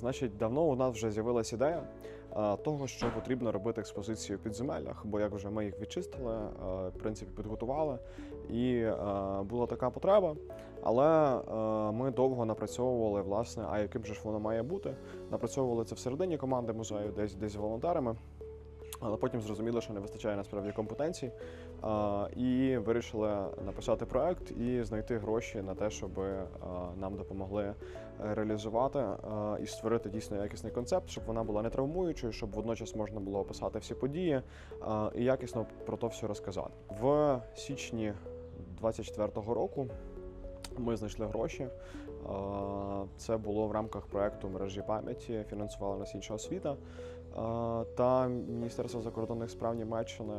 Значить, давно у нас вже з'явилася ідея е, того, що потрібно робити експозицію в підземеллях, бо як вже ми їх відчистили, е, в принципі, підготували, і е, була така потреба. Але ми довго напрацьовували, власне, а яким же ж воно має бути. Напрацьовували це всередині команди музею, десь десь волонтерами. Але потім зрозуміли, що не вистачає насправді компетенцій, і вирішили написати проект і знайти гроші на те, щоб нам допомогли реалізувати і створити дійсно якісний концепт, щоб вона була не травмуючою, щоб водночас можна було описати всі події і якісно про то все розказати. В січні 24-го року ми знайшли гроші. Це було в рамках проекту мережі пам'яті, фінансувала нас інша освіта та Міністерство закордонних справ Німеччини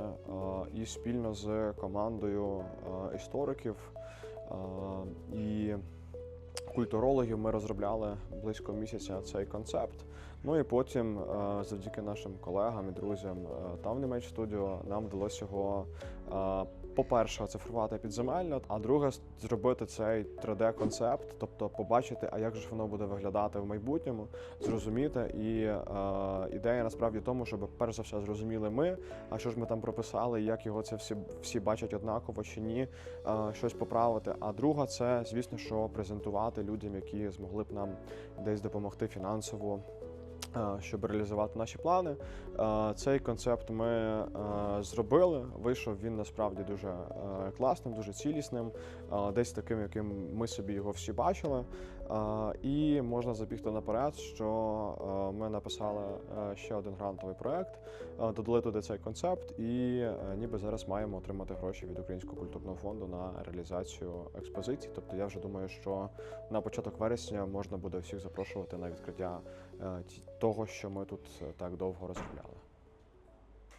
і спільно з командою істориків і культурологів ми розробляли близько місяця цей концепт. Ну і потім, завдяки нашим колегам і друзям там в Німеч студіо, нам вдалося його, по-перше, оцифрувати підземельно, а друге, зробити цей 3D-концепт, тобто побачити, а як ж воно буде виглядати в майбутньому, зрозуміти. І е, ідея насправді в тому, щоб перш за все зрозуміли ми, а що ж ми там прописали, як його це всі, всі бачать однаково чи ні, е, щось поправити. А друга це, звісно, що презентувати людям, які змогли б нам десь допомогти фінансово. Е, Щоб реалізувати наші плани, Е, цей концепт ми е, зробили. Вийшов він насправді дуже класним, дуже цілісним, десь таким, яким ми собі його всі бачили. І можна забігти наперед, що ми написали ще один грантовий проект, додали туди цей концепт, і ніби зараз маємо отримати гроші від Українського культурного фонду на реалізацію експозиції. Тобто я вже думаю, що на початок вересня можна буде всіх запрошувати на відкриття того, що ми тут е, так довго розробляли.